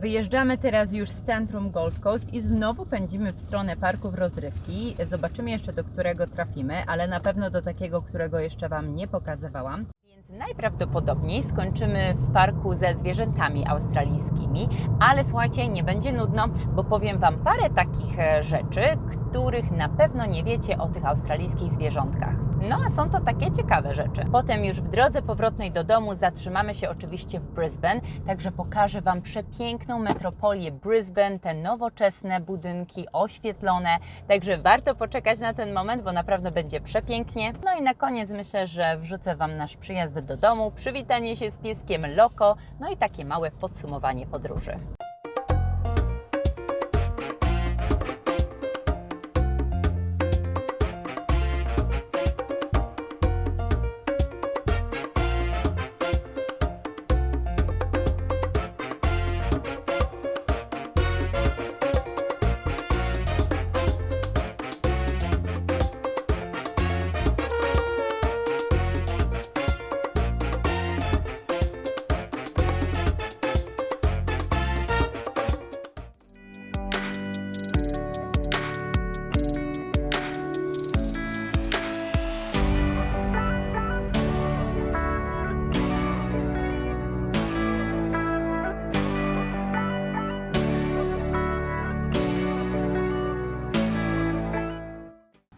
Wyjeżdżamy teraz już z centrum Gold Coast i znowu pędzimy w stronę parków rozrywki. Zobaczymy jeszcze do którego trafimy, ale na pewno do takiego, którego jeszcze Wam nie pokazywałam. Więc najprawdopodobniej skończymy w parku ze zwierzętami australijskimi, ale słuchajcie, nie będzie nudno, bo powiem Wam parę takich e, rzeczy, których na pewno nie wiecie o tych australijskich zwierzątkach. No a są to takie ciekawe rzeczy. Potem już w drodze powrotnej do domu zatrzymamy się oczywiście w Brisbane, także pokażę Wam przepiękną metropolię Brisbane, te nowoczesne budynki oświetlone, także warto poczekać na ten moment, bo naprawdę będzie przepięknie. No i na koniec myślę, że wrzucę Wam nasz przyjazd do domu, przywitanie się z pieskiem Loko, no i takie małe podsumowanie podróży.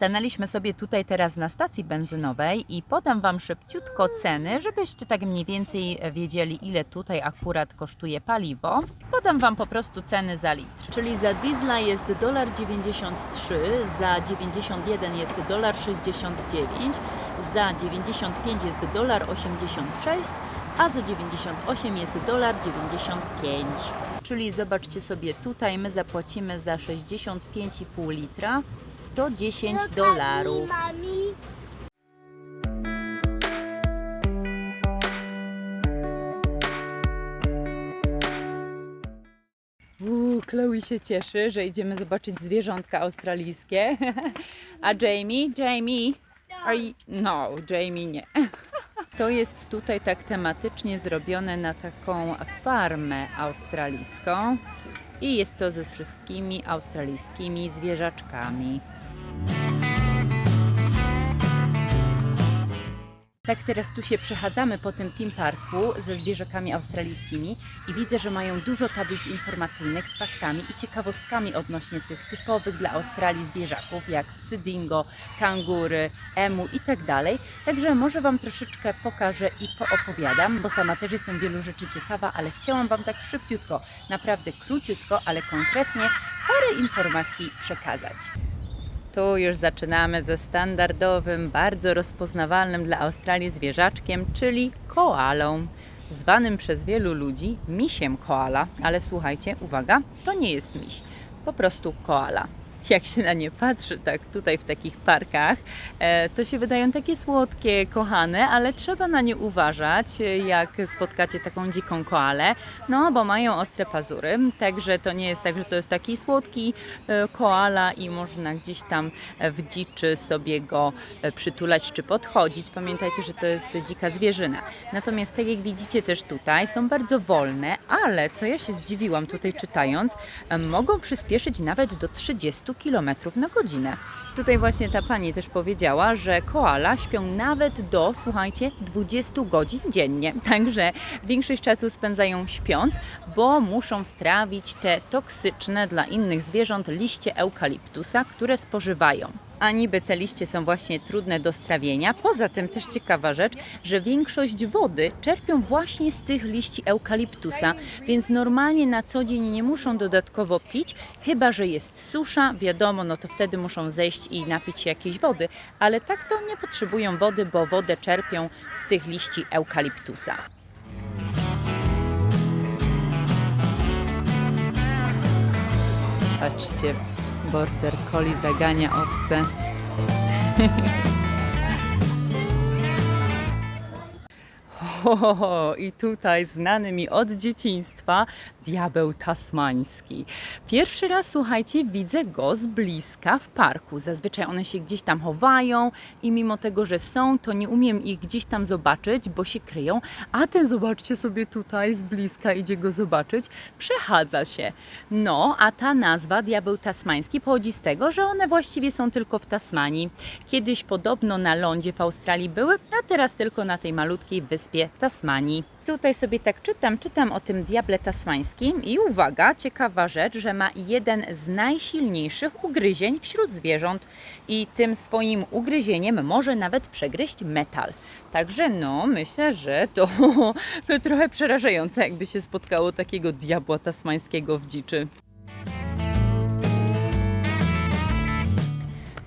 Stanęliśmy sobie tutaj teraz na stacji benzynowej i podam Wam szybciutko ceny, żebyście tak mniej więcej wiedzieli, ile tutaj akurat kosztuje paliwo. Podam Wam po prostu ceny za litr. Czyli za diesla jest 1,93 za 91 jest 1,69 za 95 jest 1,86 a za 98 jest 1,95 Czyli zobaczcie sobie tutaj, my zapłacimy za 65,5 litra 110 dolarów. Chloe się cieszy, że idziemy zobaczyć zwierzątka australijskie. A Jamie? Jamie? Are you... No, Jamie nie. To jest tutaj tak tematycznie zrobione na taką farmę australijską i jest to ze wszystkimi australijskimi zwierzaczkami. Tak teraz tu się przechadzamy po tym Team Parku ze zwierzakami australijskimi i widzę, że mają dużo tablic informacyjnych z faktami i ciekawostkami odnośnie tych typowych dla Australii zwierzaków, jak psy dingo, kangury, emu i tak. Także może Wam troszeczkę pokażę i poopowiadam, bo sama też jestem wielu rzeczy ciekawa, ale chciałam Wam tak szybciutko, naprawdę króciutko, ale konkretnie parę informacji przekazać. Tu już zaczynamy ze standardowym, bardzo rozpoznawalnym dla Australii zwierzaczkiem, czyli koalą. Zwanym przez wielu ludzi misiem koala, ale słuchajcie, uwaga, to nie jest miś, po prostu koala. Jak się na nie patrzy, tak tutaj w takich parkach, e, to się wydają takie słodkie, kochane, ale trzeba na nie uważać, e, jak spotkacie taką dziką koalę, no bo mają ostre pazury, także to nie jest tak, że to jest taki słodki e, koala i można gdzieś tam w dziczy sobie go przytulać czy podchodzić. Pamiętajcie, że to jest dzika zwierzyna. Natomiast tak jak widzicie też tutaj, są bardzo wolne, ale co ja się zdziwiłam tutaj czytając, mogą przyspieszyć nawet do 30 km na godzinę. Tutaj właśnie ta pani też powiedziała, że koala śpią nawet do, słuchajcie, 20 godzin dziennie. Także większość czasu spędzają śpiąc, bo muszą strawić te toksyczne dla innych zwierząt liście eukaliptusa, które spożywają. A niby te liście są właśnie trudne do strawienia. Poza tym też ciekawa rzecz, że większość wody czerpią właśnie z tych liści eukaliptusa, więc normalnie na co dzień nie muszą dodatkowo pić, chyba że jest susza, wiadomo, no to wtedy muszą zejść i napić się jakiejś wody, ale tak to nie potrzebują wody, bo wodę czerpią z tych liści eukaliptusa. Patrzcie, border collie zagania owce. O, I tutaj znany mi od dzieciństwa diabeł tasmański. Pierwszy raz, słuchajcie, widzę go z bliska w parku. Zazwyczaj one się gdzieś tam chowają i mimo tego, że są, to nie umiem ich gdzieś tam zobaczyć, bo się kryją. A ten, zobaczcie sobie tutaj z bliska, idzie go zobaczyć, przechadza się. No, a ta nazwa diabeł tasmański pochodzi z tego, że one właściwie są tylko w Tasmanii. Kiedyś podobno na lądzie w Australii były, a teraz tylko na tej malutkiej wyspie Tasmanii. Tutaj sobie tak czytam, czytam o tym diable tasmańskim i uwaga, ciekawa rzecz, że ma jeden z najsilniejszych ugryzień wśród zwierząt i tym swoim ugryzieniem może nawet przegryźć metal. Także no, myślę, że to trochę przerażające, jakby się spotkało takiego diabła tasmańskiego w dziczy.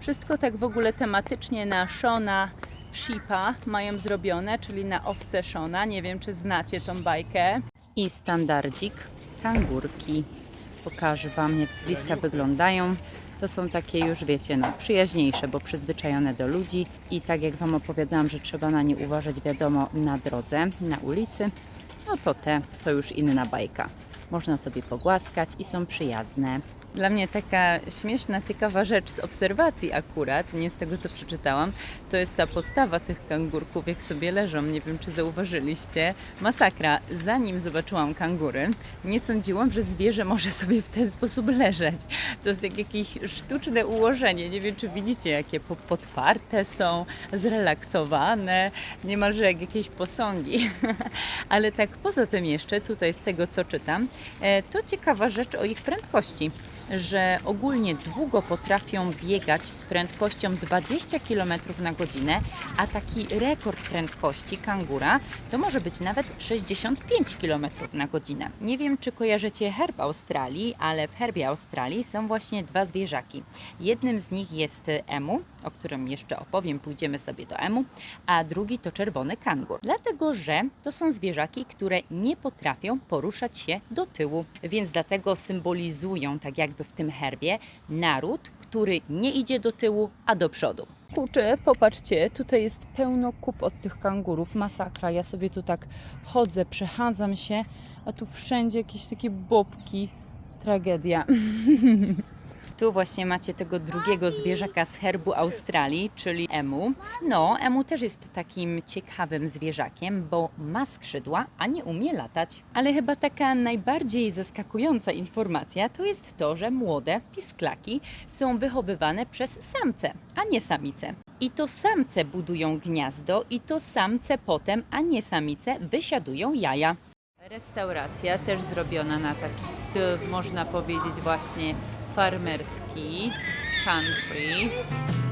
Wszystko tak w ogóle tematycznie na Shona Sheepa mają zrobione, czyli na owce Shona. Nie wiem, czy znacie tą bajkę. I standardzik, kangurki. Pokażę Wam, jak z bliska wyglądają. To są takie już, wiecie, no, przyjaźniejsze, bo przyzwyczajone do ludzi. I tak jak Wam opowiadałam, że trzeba na nie uważać, wiadomo, na drodze, na ulicy, no to te to już inna bajka. Można sobie pogłaskać i są przyjazne. Dla mnie taka śmieszna, ciekawa rzecz z obserwacji akurat, nie z tego co przeczytałam, to jest ta postawa tych kangurków, jak sobie leżą. Nie wiem, czy zauważyliście. Masakra. Zanim zobaczyłam kangury, nie sądziłam, że zwierzę może sobie w ten sposób leżeć. To jest jak jakieś sztuczne ułożenie. Nie wiem, czy widzicie, jakie po- podparte są, zrelaksowane, niemalże jak jakieś posągi. Ale tak poza tym jeszcze, tutaj z tego co czytam, e, to ciekawa rzecz o ich prędkości że ogólnie długo potrafią biegać z prędkością 20 km na godzinę, a taki rekord prędkości kangura to może być nawet 65 km na godzinę. Nie wiem, czy kojarzycie herb Australii, ale w herbie Australii są właśnie dwa zwierzaki. Jednym z nich jest emu, o którym jeszcze opowiem, pójdziemy sobie do emu, a drugi to czerwony kangur. Dlatego, że to są zwierzaki, które nie potrafią poruszać się do tyłu, więc dlatego symbolizują, tak w tym herbie, naród, który nie idzie do tyłu, a do przodu. Kurczę, popatrzcie, tutaj jest pełno kup od tych kangurów, masakra. Ja sobie tu tak chodzę, przechadzam się, a tu wszędzie jakieś takie bobki. Tragedia. Tu właśnie macie tego drugiego zwierzaka z herbu Australii, czyli emu. No, emu też jest takim ciekawym zwierzakiem, bo ma skrzydła, a nie umie latać. Ale chyba taka najbardziej zaskakująca informacja to jest to, że młode pisklaki są wychowywane przez samce, a nie samice. I to samce budują gniazdo, i to samce potem, a nie samice, wysiadują jaja. Restauracja też zrobiona na taki styl, można powiedzieć właśnie farmerski, country.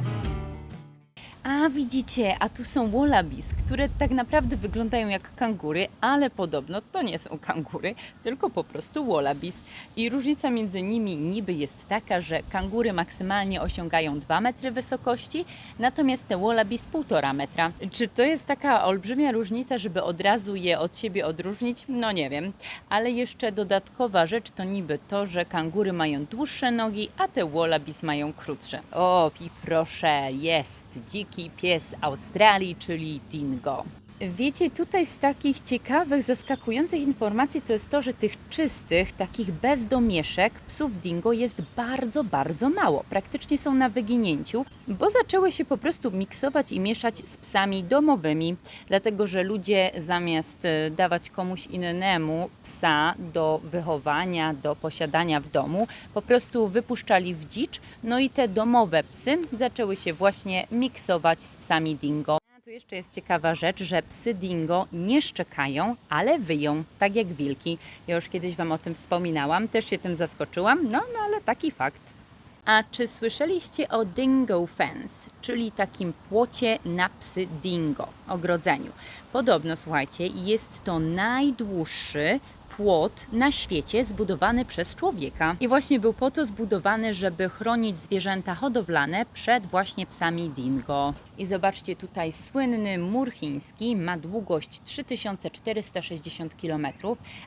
A widzicie, a tu są wallabies, które tak naprawdę wyglądają jak kangury, ale podobno to nie są kangury, tylko po prostu wallabies. I różnica między nimi niby jest taka, że kangury maksymalnie osiągają 2 metry wysokości, natomiast te wallabies 1,5 metra. Czy to jest taka olbrzymia różnica, żeby od razu je od siebie odróżnić? No nie wiem. Ale jeszcze dodatkowa rzecz to niby to, że kangury mają dłuższe nogi, a te wallabies mają krótsze. O, i proszę, jest dziki pies Australii, czyli dingo. Wiecie, tutaj z takich ciekawych, zaskakujących informacji to jest to, że tych czystych, takich bez domieszek psów dingo jest bardzo, bardzo mało. Praktycznie są na wyginięciu, bo zaczęły się po prostu miksować i mieszać z psami domowymi, dlatego że ludzie zamiast e, dawać komuś innemu psa do wychowania, do posiadania w domu, po prostu wypuszczali w dzicz, no i te domowe psy zaczęły się właśnie miksować z psami dingo. Tu jeszcze jest ciekawa rzecz, że psy dingo nie szczekają, ale wyją, tak jak wilki. Ja już kiedyś Wam o tym wspominałam, też się tym zaskoczyłam, no, no ale taki fakt. A czy słyszeliście o dingo fence, czyli takim płocie na psy dingo, ogrodzeniu? Podobno, słuchajcie, jest to najdłuższy płot na świecie zbudowany przez człowieka. I właśnie był po to zbudowany, żeby chronić zwierzęta hodowlane przed właśnie psami dingo. I zobaczcie tutaj słynny mur chiński ma długość 3460 km,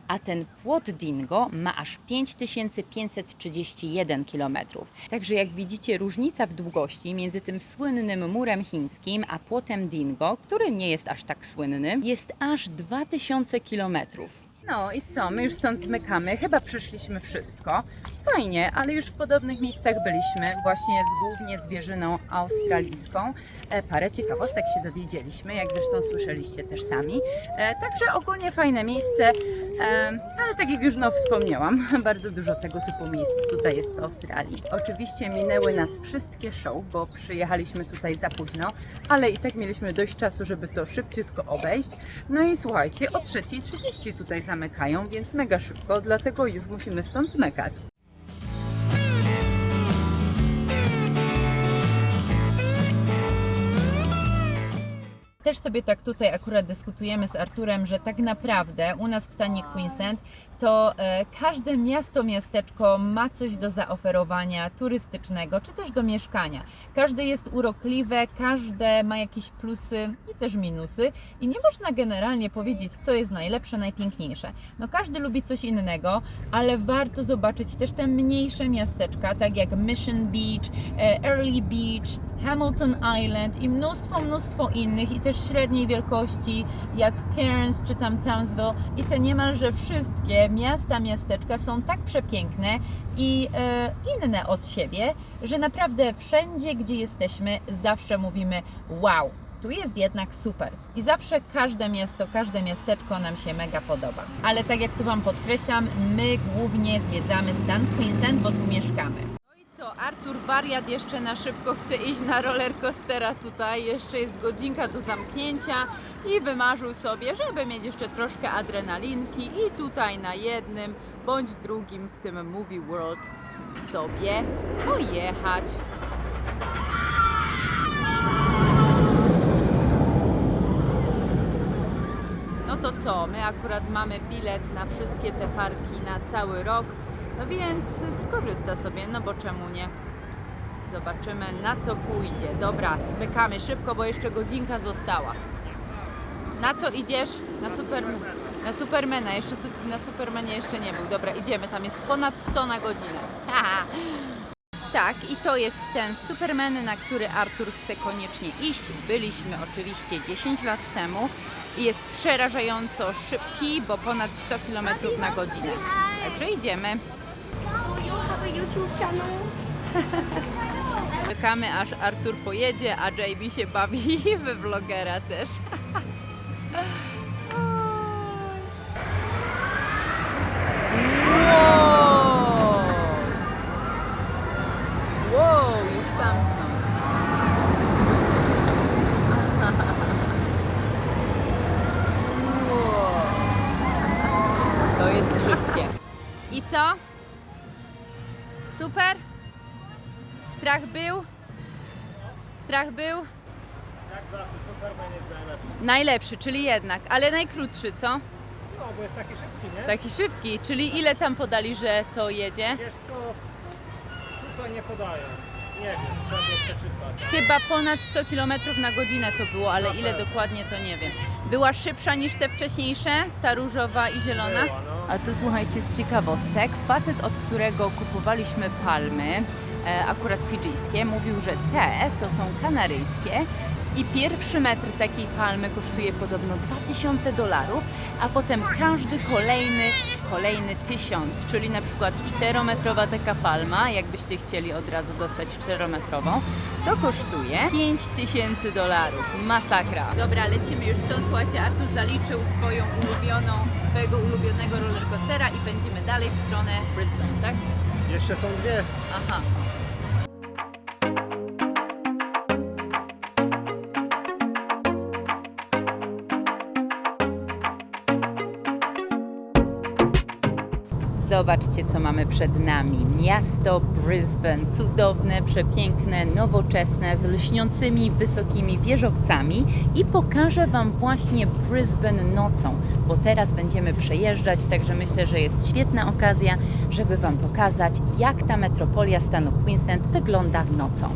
a ten płot dingo ma aż 5531 km. Także jak widzicie różnica w długości między tym słynnym murem chińskim a płotem dingo, który nie jest aż tak słynny, jest aż 2000 km. No i co? My już stąd zmykamy. Chyba przeszliśmy wszystko. Fajnie, ale już w podobnych miejscach byliśmy, właśnie z głównie zwierzyną australijską. E, parę ciekawostek się dowiedzieliśmy, jak zresztą słyszeliście też sami. E, także ogólnie fajne miejsce, e, ale tak jak już no wspomniałam, bardzo dużo tego typu miejsc tutaj jest w Australii. Oczywiście minęły nas wszystkie show, bo przyjechaliśmy tutaj za późno, ale i tak mieliśmy dość czasu, żeby to szybciutko obejść. No i słuchajcie, o 3.30 tutaj zamykają, więc mega szybko, dlatego już musimy stąd zmykać. Też sobie tak tutaj akurat dyskutujemy z Arturem, że tak naprawdę u nas w stanie Queensland to e, każde miasto, miasteczko ma coś do zaoferowania turystycznego, czy też do mieszkania. Każde jest urokliwe, każde ma jakieś plusy i też minusy i nie można generalnie powiedzieć, co jest najlepsze, najpiękniejsze. No każdy lubi coś innego, ale warto zobaczyć też te mniejsze miasteczka, tak jak Mission Beach, e, Early Beach, Hamilton Island i mnóstwo, mnóstwo innych i też średniej wielkości jak Cairns czy tam Townsville i te niemalże wszystkie miasta, miasteczka są tak przepiękne i e, inne od siebie, że naprawdę wszędzie, gdzie jesteśmy, zawsze mówimy wow, tu jest jednak super. I zawsze każde miasto, każde miasteczko nam się mega podoba. Ale tak jak tu Wam podkreślam, my głównie zwiedzamy stan Queensland, bo tu mieszkamy. Co, Artur wariat jeszcze na szybko chce iść na rollercoastera tutaj, jeszcze jest godzinka do zamknięcia i wymarzył sobie, żeby mieć jeszcze troszkę adrenalinki. I tutaj na jednym bądź drugim w tym Movie World sobie pojechać. No to co, my akurat mamy bilet na wszystkie te parki na cały rok, no więc skorzysta sobie, no bo czemu nie? Zobaczymy na co pójdzie. Dobra, zmykamy szybko, bo jeszcze godzinka została. Na co idziesz? Na, super, na Supermana. Jeszcze na Supermanie jeszcze nie był. Dobra, idziemy. Tam jest ponad 100 na godzinę. Tak, i to jest ten Superman, na który Artur chce koniecznie iść. Byliśmy oczywiście 10 lat temu i jest przerażająco szybki, bo ponad 100 km na godzinę. Także idziemy. A YouTube channel. Czekamy aż Artur pojedzie, a JB się bawi we vlogera też. Wow! Wow, są. To jest szybkie. I co? Super? Strach był? Strach był? Jak zawsze, Superman jest najlepszy. Najlepszy, czyli jednak, ale najkrótszy, co? No, bo jest taki szybki, nie? Taki szybki, czyli ile tam podali, że to jedzie? Wiesz co, tutaj nie podają. Nie wiem, trzeba było przeczytać. Chyba ponad 100 km na godzinę to było, ale ile dokładnie to nie wiem. Była szybsza niż te wcześniejsze, ta różowa i zielona? Była, no. A tu słuchajcie z ciekawostek, facet od którego kupowaliśmy palmy, e, akurat fidżyjskie, mówił, że te to są kanaryjskie i pierwszy metr takiej palmy kosztuje podobno 2000 dolarów, a potem każdy kolejny, kolejny tysiąc, czyli na przykład 4-metrowa taka palma, jakbyście chcieli od razu dostać 4-metrową, to kosztuje 5000 dolarów. Masakra. Dobra, lecimy już stąd. Słuchajcie, Artur zaliczył swoją ulubioną, swojego ulubionego rollercoastera i będziemy dalej w stronę Brisbane, tak? Jeszcze są dwie. Aha. Zobaczcie, co mamy przed nami. Miasto Brisbane, cudowne, przepiękne, nowoczesne, z lśniącymi, wysokimi wieżowcami i pokażę Wam właśnie Brisbane nocą, bo teraz będziemy przejeżdżać, także myślę, że jest świetna okazja, żeby Wam pokazać, jak ta metropolia stanu Queensland wygląda nocą.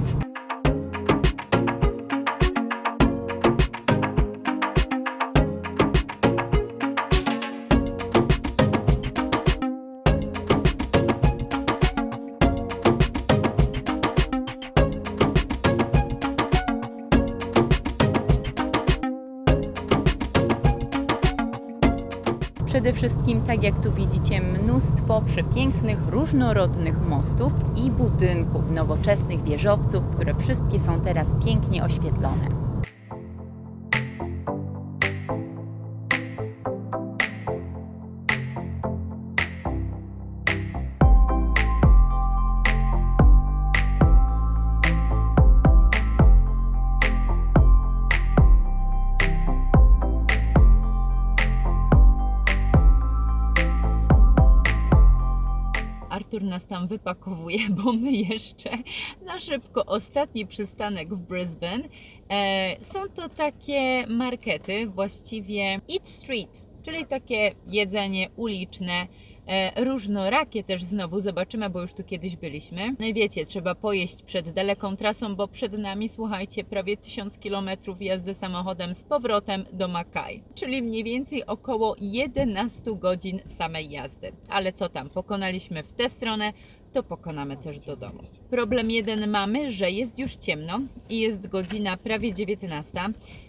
Wszystkim, tak jak tu widzicie, mnóstwo przepięknych, różnorodnych mostów i budynków, nowoczesnych wieżowców, które wszystkie są teraz pięknie oświetlone. Nas tam wypakowuje, bo my jeszcze na szybko ostatni przystanek w Brisbane. E, są to takie markety, właściwie Eat Street, czyli takie jedzenie uliczne. E, różnorakie też znowu zobaczymy, bo już tu kiedyś byliśmy. No i wiecie, trzeba pojeść przed daleką trasą, bo przed nami, słuchajcie, prawie 1000 km jazdy samochodem z powrotem do Mackay, czyli mniej więcej około 11 godzin samej jazdy. Ale co tam, pokonaliśmy w tę stronę, to pokonamy też do domu. Problem jeden mamy, że jest już ciemno i jest godzina prawie 19,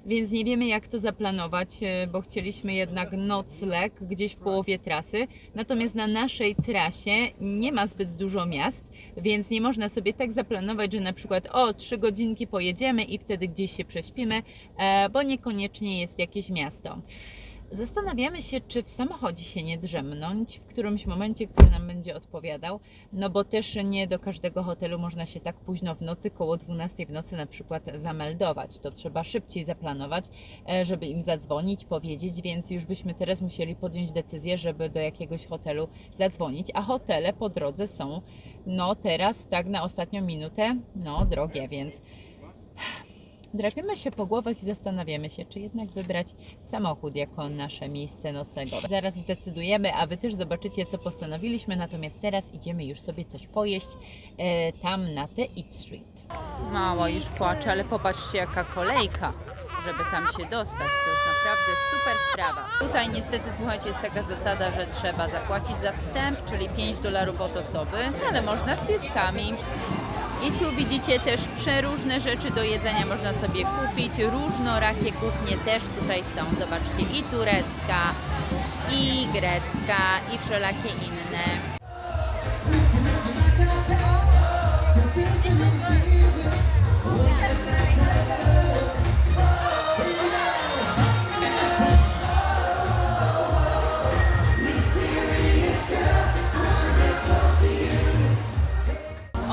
więc nie wiemy jak to zaplanować, e, bo chcieliśmy jednak nocleg gdzieś w połowie trasy. Natomiast na naszej trasie nie ma zbyt dużo miast, więc nie można sobie tak zaplanować, że na przykład o 3 godzinki pojedziemy i wtedy gdzieś się prześpimy, e, bo niekoniecznie jest jakieś miasto. Zastanawiamy się, czy w samochodzie się nie drzemnąć w którymś momencie, który nam będzie odpowiadał, no bo też nie do każdego hotelu można się tak późno w nocy, koło 12 w nocy na przykład zameldować. To trzeba szybciej zaplanować, e, żeby im zadzwonić, powiedzieć, więc już byśmy teraz musieli podjąć decyzję, żeby do jakiegoś hotelu zadzwonić, a hotele po drodze są, no teraz tak na ostatnią minutę, no drogie, więc Drapiemy się po głowach i zastanawiamy się, czy jednak wybrać samochód jako nasze miejsce noclegowe. Zaraz zdecydujemy, a Wy też zobaczycie, co postanowiliśmy. Natomiast teraz idziemy już sobie coś pojeść e, tam na The Eat Street. Mała już płacze, ale popatrzcie, jaka kolejka, żeby tam się dostać. To jest naprawdę super sprawa. Tutaj niestety, słuchajcie, jest taka zasada, że trzeba zapłacić za wstęp, czyli 5 dolarów od osoby, ale można z pieskami. I tu widzicie też przeróżne rzeczy do jedzenia można sobie kupić. Różnorakie kuchnie też tutaj są. Zobaczcie, i turecka, i grecka, i wszelakie inne.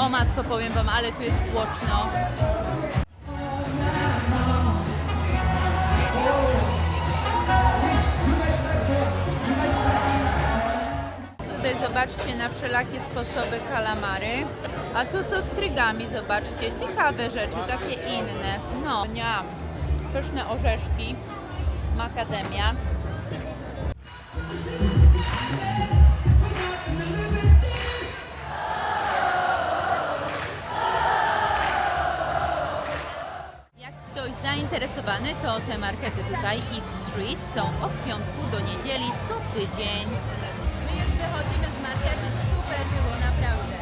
Matko, powiem Wam, ale tu jest tłoczno. Tutaj zobaczcie na wszelakie sposoby kalamary. A tu są strygami, zobaczcie. Ciekawe rzeczy, takie inne. No, niam. Pyszne orzeszki. Makademia. To te markety tutaj, Eat Street, są od piątku do niedzieli co tydzień. My już wychodzimy z marketu, super było, naprawdę.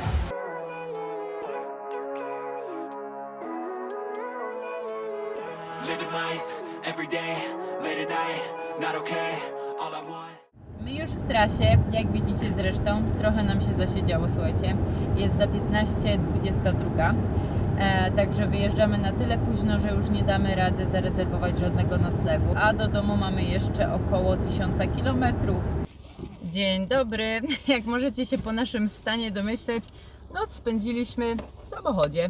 Living life every day, late at night, not okay. All I want. My już w trasie, jak widzicie zresztą, trochę nam się zasiedziało, słuchajcie. Jest za 15.22, e, także wyjeżdżamy na tyle późno, że już nie damy rady zarezerwować żadnego noclegu, a do domu mamy jeszcze około 1000 kilometrów. Dzień dobry. Jak możecie się po naszym stanie domyśleć, noc spędziliśmy w samochodzie.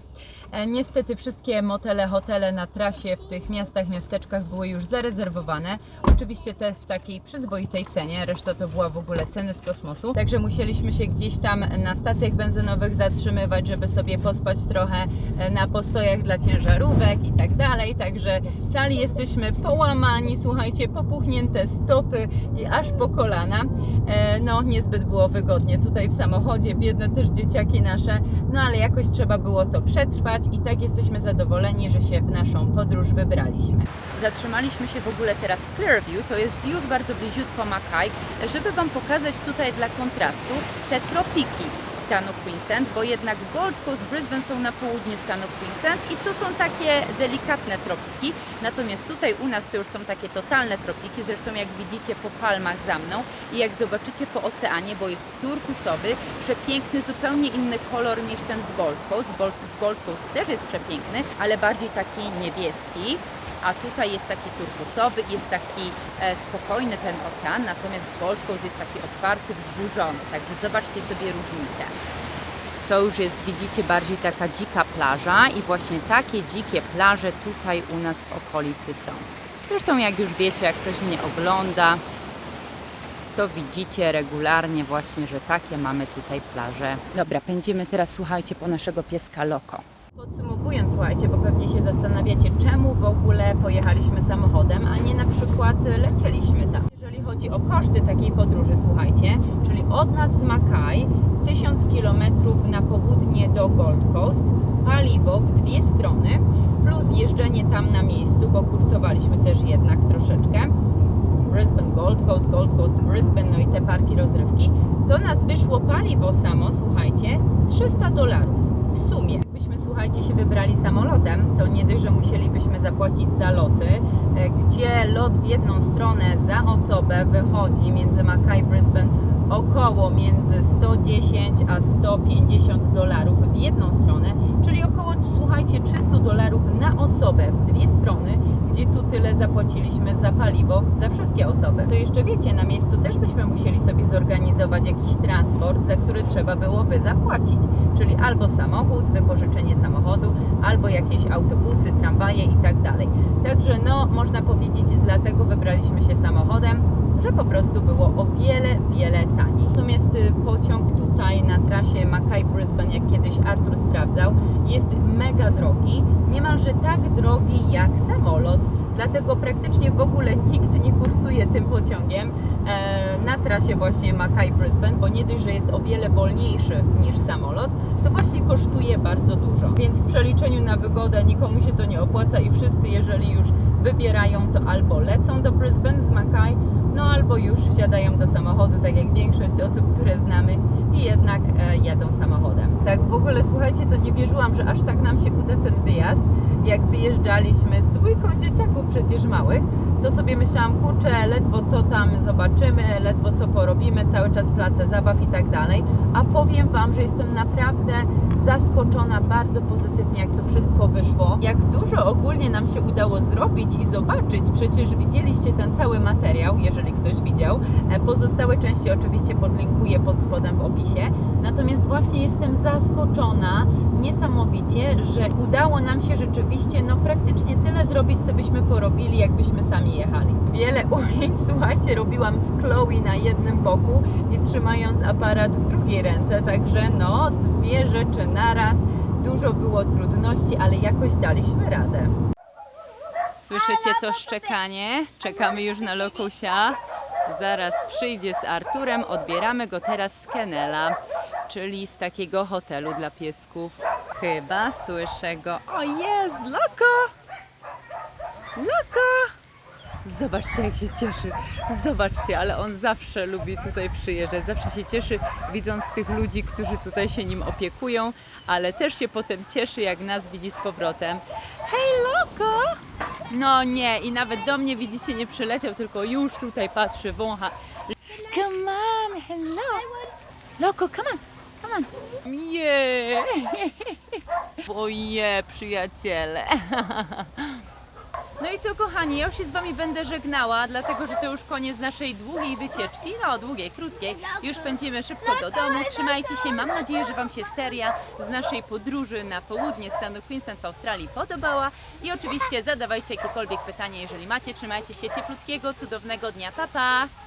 E, Niestety wszystkie motele, hotele na trasie w tych miastach, miasteczkach były już zarezerwowane. Oczywiście te w takiej przyzwoitej cenie, reszta to była w ogóle ceny z kosmosu. Także musieliśmy się gdzieś tam na stacjach benzynowych zatrzymywać, żeby sobie pospać trochę e, na postojach dla ciężarówek i tak dalej. Także cali jesteśmy połamani, słuchajcie, popuchnięte stopy i aż po kolana. E, No, niezbyt było wygodnie tutaj w samochodzie, biedne też dzieciaki nasze, no ale jakoś trzeba było to przetrwać i tak jesteśmy zadowoleni, że się w naszą podróż wybraliśmy. Zatrzymaliśmy się w ogóle teraz w Clearview, to jest już bardzo bliziutko Mackay, żeby Wam pokazać tutaj dla kontrastu te tropiki. Stanu Queensland, bo jednak Gold Coast, Brisbane są na południe stanu Queensland i to są takie delikatne tropiki, natomiast tutaj u nas to już są takie totalne tropiki, zresztą jak widzicie po palmach za mną i jak zobaczycie po oceanie, bo jest turkusowy, przepiękny, zupełnie inny kolor niż ten Gold Coast. Gold Coast też jest przepiękny, ale bardziej taki niebieski a tutaj jest taki turkusowy, jest taki e, spokojny ten ocean, natomiast Gold Coast jest taki otwarty, wzburzony, także zobaczcie sobie różnicę. To już jest, widzicie, bardziej taka dzika plaża i właśnie takie dzikie plaże tutaj u nas w okolicy są. Zresztą jak już wiecie, jak ktoś mnie ogląda, to widzicie regularnie właśnie, że takie mamy tutaj plaże. Dobra, pędzimy teraz, słuchajcie, po naszego pieska Loko. Podsumowując, słuchajcie, bo pewnie się zastanawiacie, czemu w ogóle pojechaliśmy samochodem, a nie na przykład lecieliśmy tam. Jeżeli chodzi o koszty takiej podróży, słuchajcie, czyli od nas z Mackay 1000 km na południe do Gold Coast, paliwo w dwie strony, plus jeżdżenie tam na miejscu, bo kursowaliśmy też jednak troszeczkę. Brisbane, Gold Coast, Gold Coast, Brisbane, no i te parki rozrywki, to nas wyszło paliwo samo, słuchajcie, 300 dolarów w sumie. Jakbyśmy, słuchajcie, się wybrali samolotem, to nie dość, że musielibyśmy zapłacić za loty, e, gdzie lot w jedną stronę za osobę wychodzi między Mackay i Brisbane około między 110 a 150 dolarów w jedną stronę, czyli około, słuchajcie, 300 dolarów na osobę w dwie strony, gdzie tu tyle zapłaciliśmy za paliwo za wszystkie osoby. To jeszcze wiecie, na miejscu też byśmy musieli sobie zorganizować jakiś transport, za który trzeba byłoby zapłacić, czyli albo samochód, wypożyczenie samochodu, albo jakieś autobusy, tramwaje i tak dalej. Także no, można powiedzieć, dlatego wybraliśmy się samochodem, że po prostu było o wiele, wiele taniej. Natomiast y, pociąg tutaj na trasie Mackay-Brisbane, jak kiedyś Artur sprawdzał, jest mega drogi, niemalże tak drogi jak samolot. Dlatego praktycznie w ogóle nikt nie kursuje tym pociągiem e, na trasie właśnie Mackay-Brisbane, bo nie dość, że jest o wiele wolniejszy niż samolot, to właśnie kosztuje bardzo dużo. Więc w przeliczeniu na wygodę nikomu się to nie opłaca i wszyscy, jeżeli już wybierają, to albo lecą do Brisbane z Mackay, no albo już wsiadają do samochodu, tak jak większość osób, które znamy i jednak e, jadą samochodem. Tak w ogóle, słuchajcie, to nie wierzyłam, że aż tak nam się uda ten wyjazd. Jak wyjeżdżaliśmy z dwójką dzieciaków przecież małych, to sobie myślałam, kurczę, ledwo co tam zobaczymy, ledwo co porobimy, cały czas place zabaw i tak dalej. A powiem Wam, że jestem naprawdę zaskoczona bardzo pozytywnie, jak to wszystko wyszło. Jak dużo ogólnie nam się udało zrobić i zobaczyć. Przecież widzieliście ten cały materiał, jeżeli ktoś widział. E, Pozostałe części oczywiście podlinkuję pod spodem w opisie. Natomiast właśnie jestem zaskoczona niesamowicie, że udało nam się rzeczywiście no praktycznie tyle zrobić, co byśmy porobili, jakbyśmy sami jechali. Wiele ujęć, słuchajcie, robiłam z Chloe na jednym boku i trzymając aparat w drugiej ręce, także no dwie rzeczy naraz. Dużo było trudności, ale jakoś daliśmy radę. Słyszycie to szczekanie? Czekamy już na Lokusia. Zaraz przyjdzie z Arturem, odbieramy go teraz z Kenela, czyli z takiego hotelu dla piesków. Chyba słyszę go. O jest, Loko! Loko! Zobaczcie, jak się cieszy. Zobaczcie, ale on zawsze lubi tutaj przyjeżdżać. Zawsze się cieszy, widząc tych ludzi, którzy tutaj się nim opiekują, ale też się potem cieszy, jak nas widzi z powrotem. Hej, Loko! No nie, i nawet do mnie, widzicie, nie przyleciał, tylko już tutaj patrzy, wącha. Come on, hello! Loko, come on, on! Nie! Oje, przyjaciele! No i co kochani, ja już się z Wami będę żegnała, dlatego że to już koniec naszej długiej wycieczki, no długiej, krótkiej. Już pędzimy szybko do domu, trzymajcie się, mam nadzieję, że Wam się seria z naszej podróży na południe stanu Queensland w Australii podobała i oczywiście zadawajcie jakiekolwiek pytania, jeżeli macie, trzymajcie się, cieplutkiego, cudownego dnia, pa pa!